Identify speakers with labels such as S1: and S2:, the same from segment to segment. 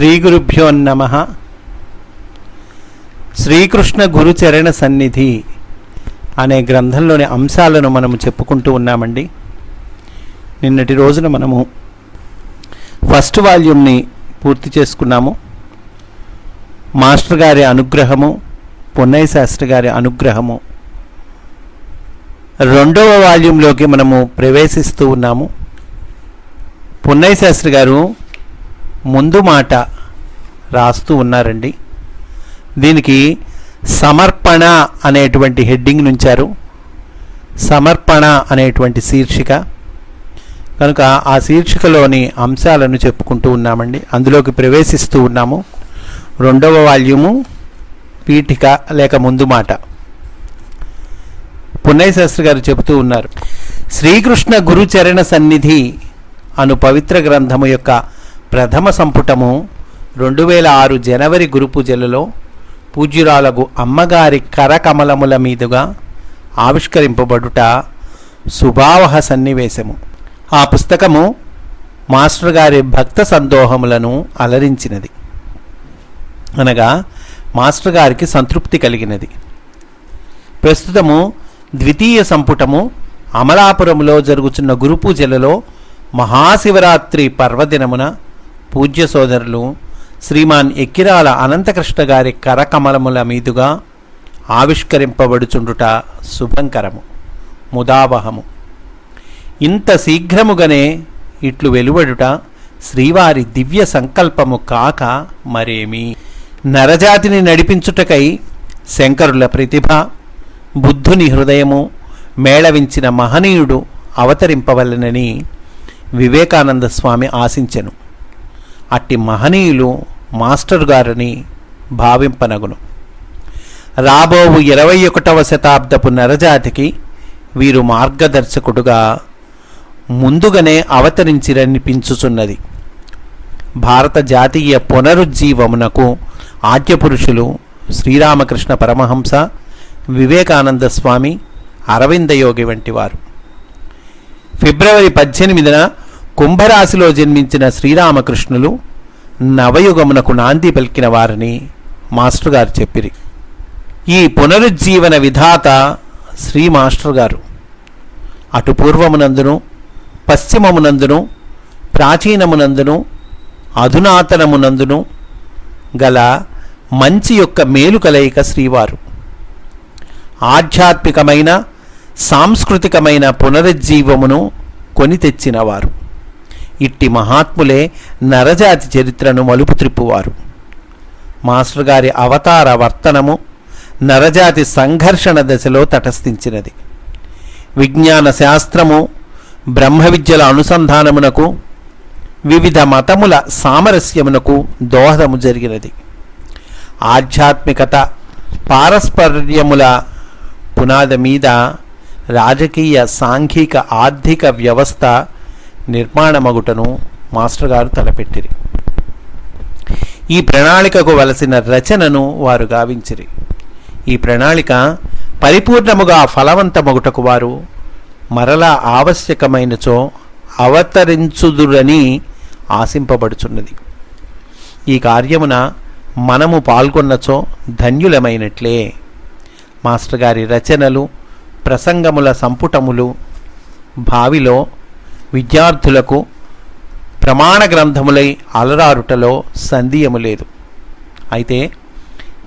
S1: శ్రీ గురుభ్యో నమ. శ్రీకృష్ణ గురుచరణ సన్నిధి అనే గ్రంథంలోని అంశాలను మనము చెప్పుకుంటూ ఉన్నామండి. నిన్నటి రోజున మనము ఫస్ట్ వాల్యూమ్ని పూర్తి చేసుకున్నాము. మాస్టర్ గారి అనుగ్రహము పొన్నయ్య శాస్త్రి గారి అనుగ్రహము. రెండవ వాల్యూంలోకి మనము ప్రవేశిస్తూ ఉన్నాము. పొన్నయ్య శాస్త్రి గారు ముందు మాట రాస్తూ ఉన్నారండి. దీనికి సమర్పణ అనేటువంటి హెడ్డింగ్ నుంచారు. సమర్పణ అనేటువంటి శీర్షిక. కనుక ఆ శీర్షికలోని అంశాలను చెప్పుకుంటూ ఉన్నామండి. అందులోకి ప్రవేశిస్తూ ఉన్నాము. రెండవ వాల్యూము పీఠిక లేక ముందు మాట. పున్నయ్య శాస్త్రి గారు చెబుతూ ఉన్నారు. శ్రీకృష్ణ గురుచరణ సన్నిధి అను పవిత్ర గ్రంథము యొక్క ప్రథమ సంపుటము రెండు వేల ఆరు జనవరి గురుపూజలలో పూజ్యురాలకు అమ్మగారి కరకమలముల మీదుగా ఆవిష్కరింపబడుట సుభావహ సన్నివేశము. ఆ పుస్తకము మాస్టర్ గారి భక్త సందోహములను అలరించినది. అనగా మాస్టర్ గారికి సంతృప్తి కలిగినది. ప్రస్తుతము ద్వితీయ సంపుటము అమలాపురంలో జరుగుతున్న గురుపూజలలో మహాశివరాత్రి పర్వదినమున పూజ్య సోదరులు శ్రీమాన్ ఎక్కిరాల అనంతకృష్ణ గారి కరకమలముల మీదుగా ఆవిష్కరింపబడుచుండుట శుభంకరము ముదావహము. ఇంత శీఘ్రముగానే ఇట్లు వెలువడుట శ్రీవారి దివ్య సంకల్పము కాక మరేమి. నరజాతిని నడిపించుటకై శంకరుల ప్రతిభ బుద్ధుని హృదయము మేళవించిన మహనీయుడు అవతరింపవలనని వివేకానంద స్వామి ఆశించెను. అట్టి మహనీయులు మాస్టర్ గారని భావింపనగును. రాబోవు ఇరవై ఒకటవ శతాబ్దపు నరజాతికి వీరు మార్గదర్శకుడుగా ముందుగానే అవతరించిరనిపించుచున్నది భారత జాతీయ పునరుజ్జీవమునకు ఆద్యపురుషులు శ్రీరామకృష్ణ పరమహంస వివేకానంద స్వామి అరవిందయోగి వంటివారు. ఫిబ్రవరి పద్దెనిమిదిన కుంభరాశిలో జన్మించిన శ్రీరామకృష్ణులు నవయుగమునకు నాంది పలికిన వారని మాస్టర్ గారు చెప్పిరి. ఈ పునరుజ్జీవన విధాత శ్రీ మాస్టర్ గారు. అటు పూర్వమునందును పశ్చిమమునందును ప్రాచీనమునందును అధునాతనమునందును గల మంచి యొక్క మేలు కలయిక శ్రీవారు. ఆధ్యాత్మికమైన సాంస్కృతికమైన పునరుజ్జీవమును కొని తెచ్చినవారు. ఇట్టి మహాత్ములే నరజాతి చరిత్రను మలుపు త్రిప్పువారు మాస్టర్ గారి అవతార వర్తనము నరజాతి సంఘర్షణ దశలో తటస్థించినది. విజ్ఞాన శాస్త్రము బ్రహ్మ విద్యల అనుసంధానమునకు వివిధ మతముల సామరస్యమునకు దోహదము జరిగినది. ఆధ్యాత్మికత పారస్పర్యముల పునాది మీద రాజకీయ సాంఘిక ఆర్థిక వ్యవస్థ నిర్మాణమగుటను మాస్టర్ గారు తలపెట్టిరి. ఈ ప్రణాళికకు వలసిన రచనను వారు గావించిరి. ఈ ప్రణాళిక పరిపూర్ణముగా ఫలవంతమగుటకు వారు మరలా ఆవశ్యకమైనచో అవతరించుదురని ఆశింపబడుచున్నది. ఈ కార్యమున మనము పాల్గొన్నచో ధన్యులమైనట్లే. మాస్టర్ గారి రచనలు ప్రసంగముల సంపుటములు భావిలో విద్యార్థులకు ప్రమాణ గ్రంథములై అలరారుటలో సందేహము లేదు అయితే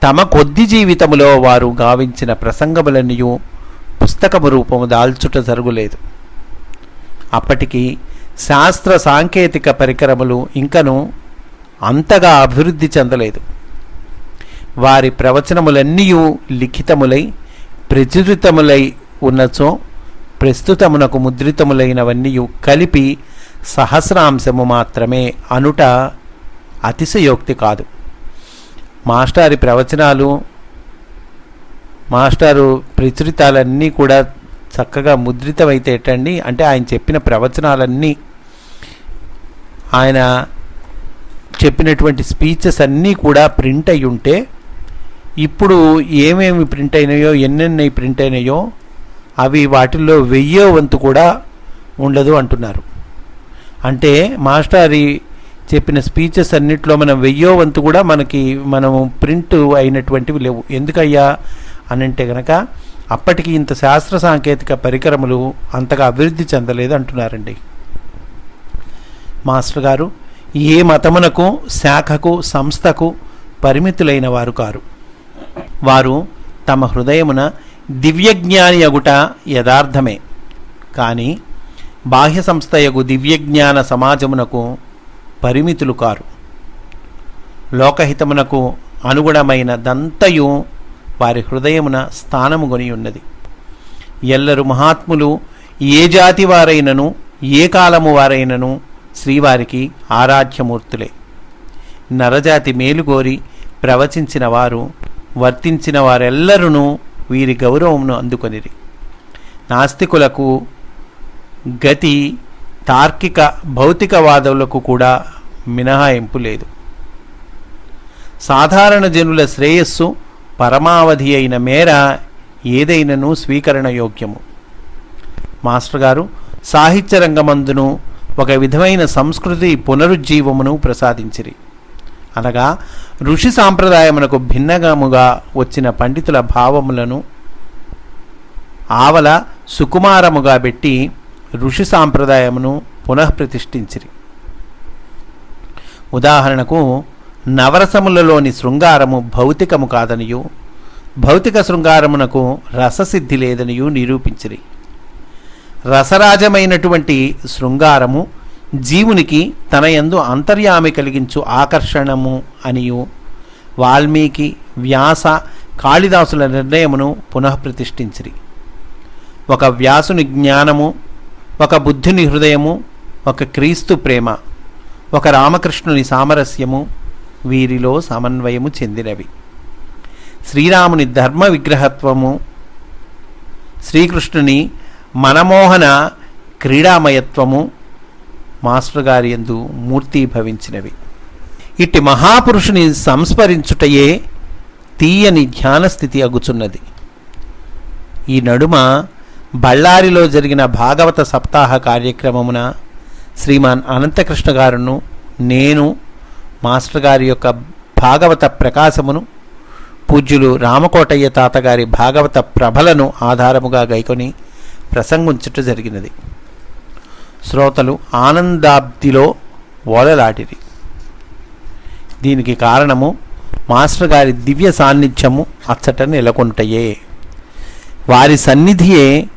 S1: తమ కొద్ది జీవితములో వారు గావించిన ప్రసంగములన్నీ పుస్తకము రూపము దాల్చుట జరుగులేదు. అప్పటికి శాస్త్ర సాంకేతిక పరికరములు ఇంకను అంతగా అభివృద్ధి చెందలేదు. వారి ప్రవచనములన్నీ లిఖితములై ప్రచురితములై ఉన్నచో ప్రస్తుతమునకు ముద్రితములైనవన్నీ కలిపి సహస్రాంశము మాత్రమే అనుట అతిశయోక్తి కాదు. మాస్టారి ప్రవచనాలు మాస్టారు ప్రచురితాలన్నీ కూడా చక్కగా ముద్రితమైతేటండి అంటే ఆయన చెప్పిన ప్రవచనాలన్నీ ఆయన చెప్పినటువంటి స్పీచెస్ అన్నీ కూడా ప్రింట్ అయి ఉంటే ఇప్పుడు ఏమేమి ప్రింట్ అయినాయో ఎన్నెన్ని ప్రింట్ అయినాయో అవి వాటిల్లో వెయ్యో వంతు కూడా ఉండదు అంటున్నారు. అంటే మాస్టారి చెప్పిన స్పీచెస్ అన్నిట్లో మనం వెయ్యో వంతు కూడా మనకి మనము ప్రింట్ అయినటువంటివి లేవు. ఎందుకయ్యా అని అంటే గనక అప్పటికి ఇంత శాస్త్ర సాంకేతిక పరికరములు అంతగా అభివృద్ధి చెందలేదు అంటున్నారండి. మాస్టర్ గారు ఏ మతమునకు శాఖకు సంస్థకు పరిమితులైన వారు కారు. వారు తమ హృదయమున దివ్యజ్ఞాని అగుట యథార్థమే కానీ బాహ్య సంస్థయగు దివ్యజ్ఞాన సమాజమునకు పరిమితులు కారు లోకహితమునకు అనుగుణమైన దంతయు వారి హృదయమున స్థానము కొని ఉన్నది ఎల్లరు మహాత్ములు ఏ జాతి వారైనను ఏ కాలము వారైనను శ్రీవారికి ఆరాధ్యమూర్తులే నరజాతి మేలుగోరి ప్రవచించిన వారు వర్తించిన వారెల్లరూ వీరి గౌరవమును అందుకొనిరి. నాస్తికులకు గతి తార్కిక భౌతికవాదులకు కూడా మినహాయింపు లేదు. సాధారణ జనుల శ్రేయస్సు పరమావధి అయిన మేర ఏదైనను స్వీకరణ యోగ్యము. మాస్టర్ గారు సాహిత్య రంగమందును ఒక విధమైన సంస్కృతి పునరుజ్జీవమును ప్రసాదించిరి. అనగా ఋషి సాంప్రదాయమునకు భిన్నగముగా వచ్చిన పండితుల భావములను ఆవల సుకుమారముగా పెట్టి ఋషి సాంప్రదాయమును పునఃప్రతిష్ఠించిరి. ఉదాహరణకు నవరసములలోని శృంగారము భౌతికము కాదనియు భౌతిక శృంగారమునకు రససిద్ధి లేదనియు నిరూపించిరి. రసరాజమైనటువంటి శృంగారము జీవునికి తన యందు అంతర్యామి కలిగించు ఆకర్షణము అనియు. వాల్మీకి వ్యాస కాళిదాసుల నిర్ణయమును పునఃప్రతిష్ఠించిరి ఒక వ్యాసుని జ్ఞానము ఒక బుద్ధుని హృదయము ఒక క్రీస్తు ప్రేమ ఒక రామకృష్ణుని సామరస్యము వీరిలో సమన్వయము చెందినవి. శ్రీరాముని ధర్మ విగ్రహత్వము శ్రీకృష్ణుని మనమోహన క్రీడామయత్వము మాస్టర్ గారి ఎందు మూర్తీభవించినవి ఇట్టి మహాపురుషుని సంస్మరించుటయే తీయని ధ్యానస్థితి అగుచున్నది. ఈ నడుమ బళ్ళారిలో జరిగిన భాగవత సప్తాహ కార్యక్రమమున శ్రీమాన్ అనంతకృష్ణ గారును నేను మాస్టర్ గారి యొక్క భాగవత ప్రకాశమును పూజ్యులు రామకోటయ్య తాతగారి భాగవత ప్రభలను ఆధారముగా గైకొని ప్రసంగించుట జరిగినది. శ్రోతలు ఆనందాబ్దిలో ఓలలాటిరి దీనికి కారణము మాస్టర్ గారి దివ్య సాన్నిధ్యము అచ్చట నెలకొంటయే. వారి సన్నిధియే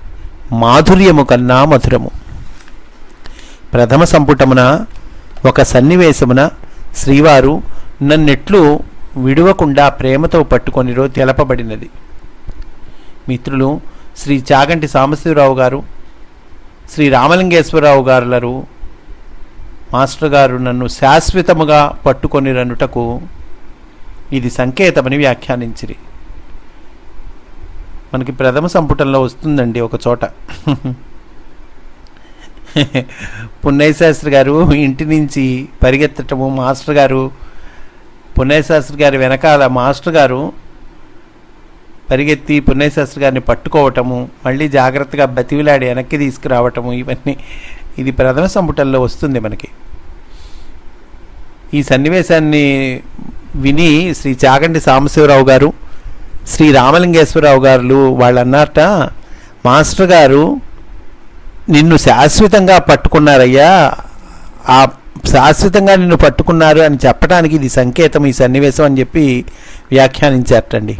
S1: మాధుర్యము కన్నా మధురము. ప్రథమ సంపుటమున ఒక సన్నివేశమున శ్రీవారు నన్నెట్లు విడువకుండా ప్రేమతో పట్టుకొనిరో తెలపబడినది. మిత్రులు శ్రీ చాగంటి సాంబశివరావు గారు శ్రీ రామలింగేశ్వరరావు గారులరు మాస్టర్ గారు నన్ను శాశ్వతముగా పట్టుకొని రనుటకు ఇది సంకేతమని వ్యాఖ్యానించిరి. మనకి ప్రథమ సంపుటంలో వస్తుందండి ఒక చోట. పున్నయ్య శాస్త్రి గారు ఇంటి నుంచి పరిగెత్తటము మాస్టర్ గారు పున్నయ్య శాస్త్రి గారి వెనకాల మాస్టర్ గారు పరిగెత్తి పుణ్యశాస్త్రి గారిని పట్టుకోవటము మళ్ళీ జాగ్రత్తగా బతివిలాడి వెనక్కి తీసుకురావటము ఇవన్నీ ఇది ప్రథమ సంపుటంలో వస్తుంది మనకి. ఈ సన్నివేశాన్ని విని శ్రీ చాగంటి సాంబశివరావు గారు శ్రీ రామలింగేశ్వరరావు గారు వాళ్ళు అన్నారట మాస్టర్ గారు నిన్ను శాశ్వతంగా పట్టుకున్నారయ్యా. ఆ శాశ్వతంగా నిన్ను పట్టుకున్నారు అని చెప్పడానికి ఇది సంకేతం ఈ సన్నివేశం అని చెప్పి వ్యాఖ్యానించారటండి.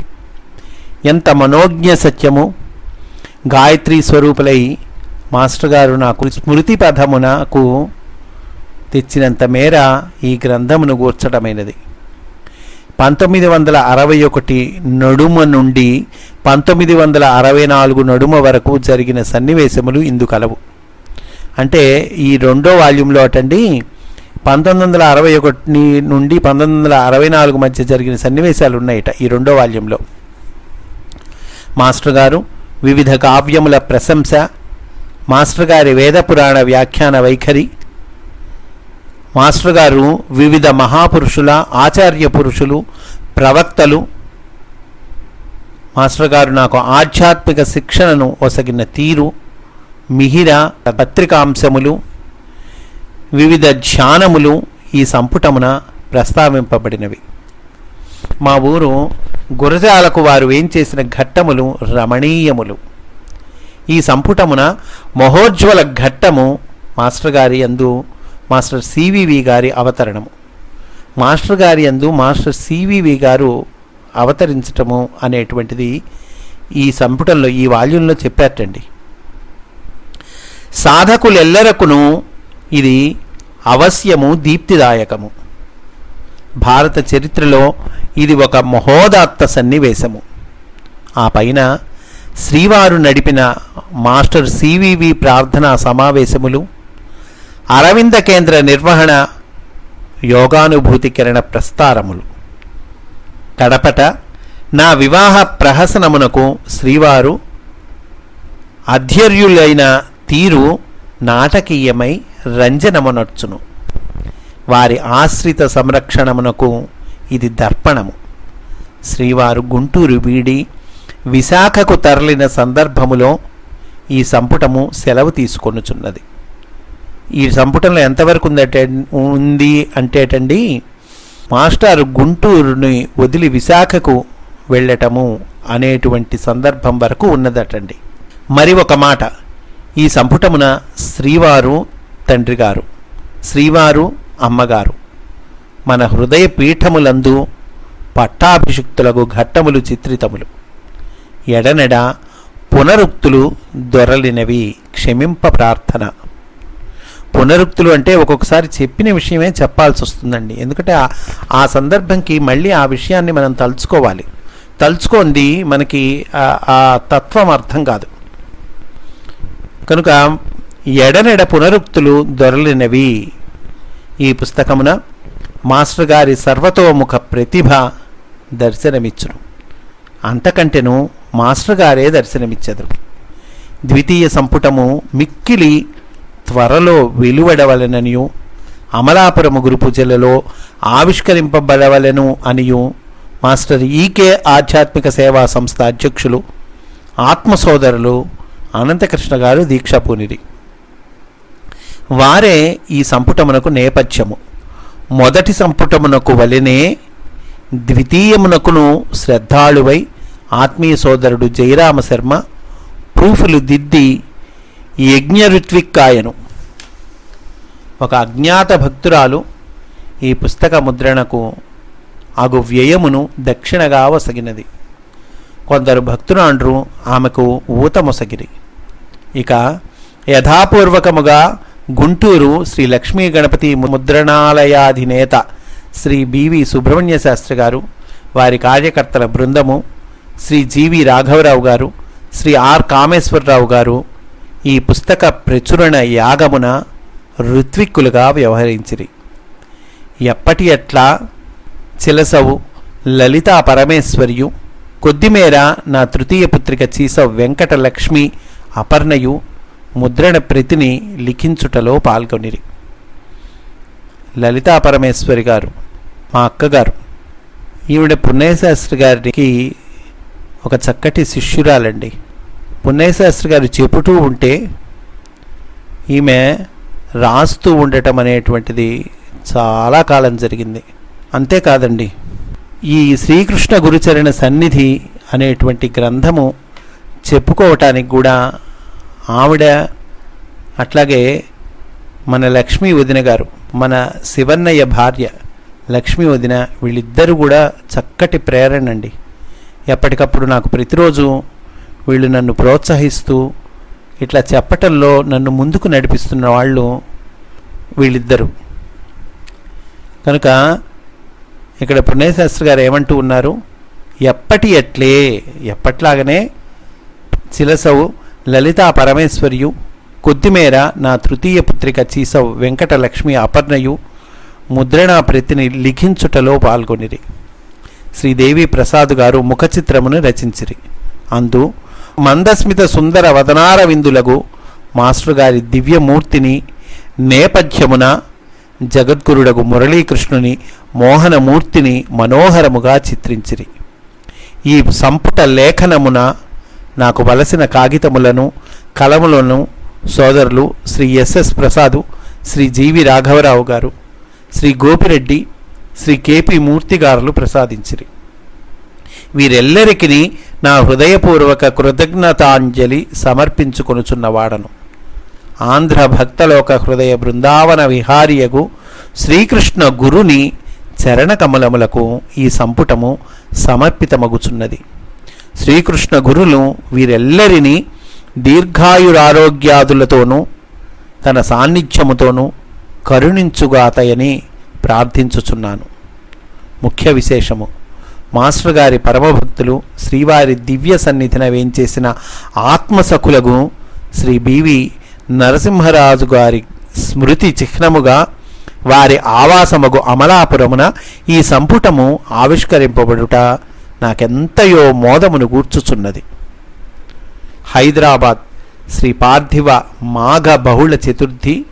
S1: ఎంత మనోజ్ఞ సత్యము? గాయత్రి స్వరూపులై మాస్టర్ గారు నాకు స్మృతి పదమునకు తెచ్చినంత మేర ఈ గ్రంథమును గూర్చడమైనది పంతొమ్మిది వందల అరవై ఒకటి నడుమ నుండి పంతొమ్మిది వందల అరవై నాలుగు నడుమ వరకు జరిగిన సన్నివేశములు ఇందు కలవు. అంటే ఈ రెండో వాల్యూమ్లో అటండి పంతొమ్మిది వందల అరవై ఒకటి నుండి పంతొమ్మిది వందల అరవై నాలుగు మధ్య జరిగిన సన్నివేశాలు ఉన్నాయట ఈ రెండో వాల్యూంలో మాస్టర్ గారు వివిధ కావ్యముల ప్రశంస మాస్టర్ గారి వేదపురాణ వ్యాఖ్యాన వైఖరి మాస్టర్ గారు వివిధ మహాపురుషుల ఆచార్య పురుషులు ప్రవక్తలు మాస్టర్ గారు నాకు ఆధ్యాత్మిక శిక్షణను ఒసగిన తీరు మిహిర పత్రికాంశములు వివిధ ధ్యానములు ఈ సంపుటమున ప్రస్తావింపబడినవి. మా ఊరు గురజాలకు వారు ఏం చేసిన ఘట్టములు రమణీయములు. ఈ సంపుటమున మహోజ్వల ఘట్టము మాస్టర్ గారి యందు మాస్టర్ సివివి గారి అవతరణము. మాస్టర్ గారి యందు మాస్టర్ సివివి గారు అవతరించటము అనేటువంటిది ఈ సంపుటంలో ఈ వాల్యూంలో చెప్పారటండి. సాధకులెల్లరకును ఇది అవశ్యము దీప్తిదాయకము. భారత చరిత్రలో ఇది ఒక మహోదాత్త సన్నివేశము. ఆ పైన శ్రీవారు నడిపిన మాస్టర్ సివివి ప్రార్థనా సమావేశములు అరవింద కేంద్ర నిర్వహణ యోగానుభూతి కిరణ ప్రస్తారములు. కడపట నా వివాహ ప్రహసనమునకు శ్రీవారు అధ్యర్యులైన తీరు నాటకీయమై రంజనమునర్చును. వారి ఆశ్రిత సంరక్షణమునకు ఇది దర్పణము. శ్రీవారు గుంటూరు వీడి విశాఖకు తరలిన సందర్భములో ఈ సంపుటము సెలవు తీసుకొనుచున్నది. ఈ సంపుటంలో ఎంతవరకు ఉందటే ఉంది అంటేటండి మాస్టారు గుంటూరుని వదిలి విశాఖకు వెళ్ళటము అనేటువంటి సందర్భం వరకు ఉన్నదటండి. మరి ఒక మాట ఈ సంపుటమున శ్రీవారు తండ్రి గారు. శ్రీవారు అమ్మగారు మన హృదయ పీఠములందు పట్టాభిషిక్తులకు ఘట్టములు చిత్రితములు. ఎడనెడ పునరుక్తులు దొరలినవి. క్షమింప ప్రార్థన. పునరుక్తులు అంటే ఒక్కొక్కసారి చెప్పిన విషయమే చెప్పాల్సి వస్తుందండి ఎందుకంటే ఆ- సందర్భంకి మళ్ళీ ఆ విషయాన్ని మనం తలుచుకోవాలి. తలుచుకోండి మనకి ఆ తత్వం అర్థం కాదు. కనుక ఎడనెడ పునరుక్తులు దొరలినవి. ఈ పుస్తకమున మాస్టర్ గారి సర్వతోముఖ ప్రతిభ దర్శనమిచ్చును. అంతకంటెను మాస్టర్ గారే దర్శనమిచ్చెదరు. ద్వితీయ సంపుటము మిక్కిలి త్వరలో వెలువడవలననియు అమలాపురము గురు పూజలలో ఆవిష్కరింపబడవలను అనియు మాస్టర్ ఈకే ఆధ్యాత్మిక సేవా సంస్థ అధ్యక్షులు ఆత్మ సోదరులు అనంతకృష్ణ గారు దీక్ష పూనిరి. వారే ఈ సంపుటమునకు నేపథ్యము. మొదటి సంపుటమునకు వలెనే ద్వితీయమునకును శ్రద్ధాళువై ఆత్మీయ సోదరుడు జయరామ శర్మ ప్రూఫులు దిద్ది యజ్ఞరుత్విక్కాయను ఒక అజ్ఞాత భక్తురాలు ఈ పుస్తక ముద్రణకు అగు వ్యయమును దక్షిణగా వసగినది. కొందరు భక్తురాండ్రు ఆమెకు ఊతమొసగిరి. ఇక యథాపూర్వకముగా గుంటూరు శ్రీ లక్ష్మీ గణపతి ముద్రణాలయాధినేత శ్రీ బివి సుబ్రహ్మణ్య శాస్త్రి గారు వారి కార్యకర్తల బృందము శ్రీ జీవి రాఘవరావు గారు శ్రీ ఆర్ కామేశ్వరరావు గారు ఈ పుస్తక ప్రచురణ యాగమున ఋత్విక్కులుగా వ్యవహరించిరి. ఎప్పటి ఎట్లా చిలసవు లలితా పరమేశ్వర్యు కొద్దిమేర నా తృతీయ పుత్రిక చీస వెంకట లక్ష్మి అపర్ణయు ముద్రణ ప్రతిని లిఖించుటలో పాల్గొనిరి. లలితా పరమేశ్వరి గారు మా అక్కగారు ఈవిడ పుణ్యశాస్త్రి గారికి ఒక చక్కటి శిష్యురాలండి. పుణ్యశాస్త్రి గారు చెబుతూ ఉంటే ఈమె రాస్తూ ఉండటం అనేటువంటిది చాలా కాలం జరిగింది. అంతేకాదండి ఈ శ్రీకృష్ణ గురుచరణ సన్నిధి అనేటువంటి గ్రంథము చెప్పుకోవటానికి కూడా ఆవిడ అట్లాగే మన లక్ష్మీ వదిన గారు మన శివన్నయ్య భార్య లక్ష్మీ వదిన వీళ్ళిద్దరూ కూడా చక్కటి ప్రేరణ అండి ఎప్పటికప్పుడు నాకు ప్రతిరోజు వీళ్ళు నన్ను ప్రోత్సహిస్తూ ఇట్లా చెప్పటంలో నన్ను ముందుకు నడిపిస్తున్న వాళ్ళు వీళ్ళిద్దరు. కనుక ఇక్కడ పుణ్యశాస్త్రి గారు ఏమంటూ ఉన్నారు? ఎప్పటి ఎట్లే ఎప్పట్లాగనే చిలసవు లలితా పరమేశ్వర్యు కొద్దిమేర నా తృతీయ పుత్రిక చీసవ్ వెంకటలక్ష్మి అపర్ణయు ముద్రణా ప్రతిని లిఖించుటలో పాల్గొనిరి. శ్రీదేవి ప్రసాద్ గారు ముఖచిత్రమును రచించిరి. అందు మందస్మిత సుందర వదనార విందులగు మాస్టర్ గారి దివ్యమూర్తిని నేపథ్యమున జగద్గురుడగు మురళీకృష్ణుని మోహనమూర్తిని మనోహరముగా చిత్రించిరి. ఈ సంపుట లేఖనమున నాకు వలసిన కాగితములను కలములను సోదరులు శ్రీ ఎస్ఎస్ ప్రసాదు శ్రీ జీవి రాఘవరావు గారు శ్రీ గోపిరెడ్డి శ్రీ కేపి మూర్తి గారులు ప్రసాదించిరి. వీరెల్లరికి నా హృదయపూర్వక కృతజ్ఞతాంజలి సమర్పించుకొనుచున్నవాడను ఆంధ్ర భక్తలోక హృదయ బృందావన విహారియగు శ్రీకృష్ణ గురుని చరణకమలములకు ఈ సంపుటము సమర్పితమగుచున్నది. శ్రీకృష్ణ గురులు వీరెల్లరినీ దీర్ఘాయురారోగ్యాదులతోనూ తన సాన్నిధ్యముతోనూ కరుణించుగాతయని ప్రార్థించుచున్నాను. ముఖ్య విశేషము మాస్టర్ గారి పరమభక్తులు శ్రీవారి దివ్య సన్నిధిన వేంచేసిన ఆత్మసకులకు శ్రీ బివి నరసింహరాజు గారి స్మృతి చిహ్నముగా వారి ఆవాసమగు అమలాపురమున ఈ సంపుటము ఆవిష్కరింపబడుట నాకెంతయో మోదమును గూర్చుచున్నది. హైదరాబాద్ శ్రీ పార్థివ మాఘ బహుళ చతుర్థి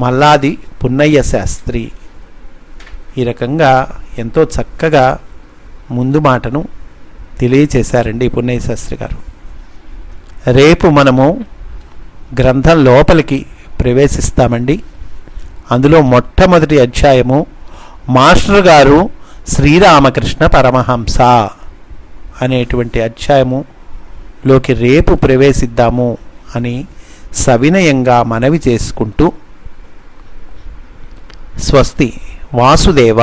S1: మల్లాది పున్నయ్య శాస్త్రి. ఈ రకంగా ఎంతో చక్కగా ముందు మాటను తెలియచేశారండి పున్నయ్య శాస్త్రి గారు. రేపు మనము గ్రంథం లోపలికి ప్రవేశిస్తామండి. అందులో మొట్టమొదటి అధ్యాయము మాస్టర్ గారు శ్రీరామకృష్ణ పరమహంస అనేటువంటి అధ్యాయములోకి రేపు ప్రవేశిద్దాము అని సవినయంగా మనవి చేసుకుంటూ స్వస్తి వాసుదేవ